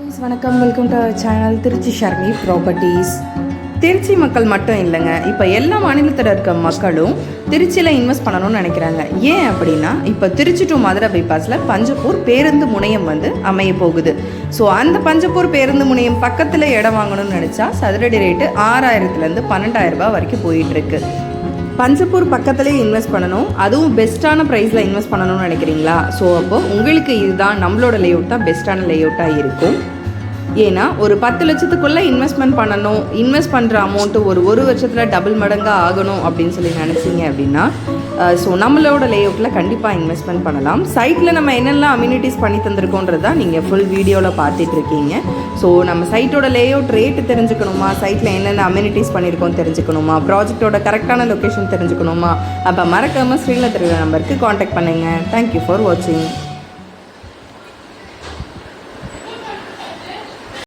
Friends வணக்கம். Welcome to our channel Trichy Sharmi properties Trichy மக்கள் மட்டும் இல்லைங்க. இப்போ எல்லா மாநிலத்தில் இருக்க மக்களும் திருச்சியில் இன்வெஸ்ட் பண்ணணும்னு நினைக்கிறாங்க. ஏன் அப்படின்னா இப்போ திருச்சி டு மதுரை பைபாஸில் பஞ்சப்பூர் பேருந்து முனையம் வந்து அமைய போகுது. ஸோ அந்த பஞ்சப்பூர் பேருந்து முனையம் பக்கத்தில் இடம் வாங்கணும்னு நினச்சா சதுரடி ரேட்டு ஆறாயிரத்துலேருந்து பன்னெண்டாயிரம் ரூபாய் வரைக்கும் போயிட்டுருக்கு பஞ்சப்பூர் பக்கத்துலேயே இன்வெஸ்ட் பண்ணணும். அதுவும் பெஸ்ட்டான ப்ரைஸில் இன்வெஸ்ட் பண்ணணும்னு நினைக்கிறீங்களா? ஸோ அப்போது உங்களுக்கு இதுதான் நம்மளோட லேஅவுட் தான் பெஸ்ட்டான லேஅவுட்டாக இருக்கும். ஏன்னா ஒரு பத்து லட்சத்துக்குள்ளே இன்வெஸ்ட்மெண்ட் பண்ணணும். இன்வெஸ்ட் பண்ணுற அமௌண்ட்டு ஒரு ஒரு வருஷத்தில் டபுள் மடங்காக ஆகணும் அப்படின்னு சொல்லி நினச்சிங்க அப்படின்னா ஸோ நம்மளோட லேஅவுட்டில் கண்டிப்பாக இன்வெஸ்ட்மெண்ட் பண்ணலாம். சைட்டில் நம்ம என்னெல்லாம் அம்யூனிட்டிஸ் பண்ணி தந்திருக்கோன்றது தான் நீங்கள் ஃபுல் வீடியோவில் பார்த்துட்டு இருக்கீங்க. ஸோ நம்ம சைட்டோட லே அவுட் ரேட்டு தெரிஞ்சுக்கணுமா? சைட்டில் என்னென்ன அம்யூனிட்டிஸ் பண்ணியிருக்கோம் தெரிஞ்சுக்கணுமா? ப்ராஜெக்ட்டோட கரெக்டான லொக்கேஷன் தெரிஞ்சுக்கணுமா? அப்போ மறக்காமல் ஸ்க்ரீனில் தெரியுற நம்பருக்கு காண்டாக்ட் பண்ணுங்கள் தேங்க்யூ ஃபார் வாட்சிங்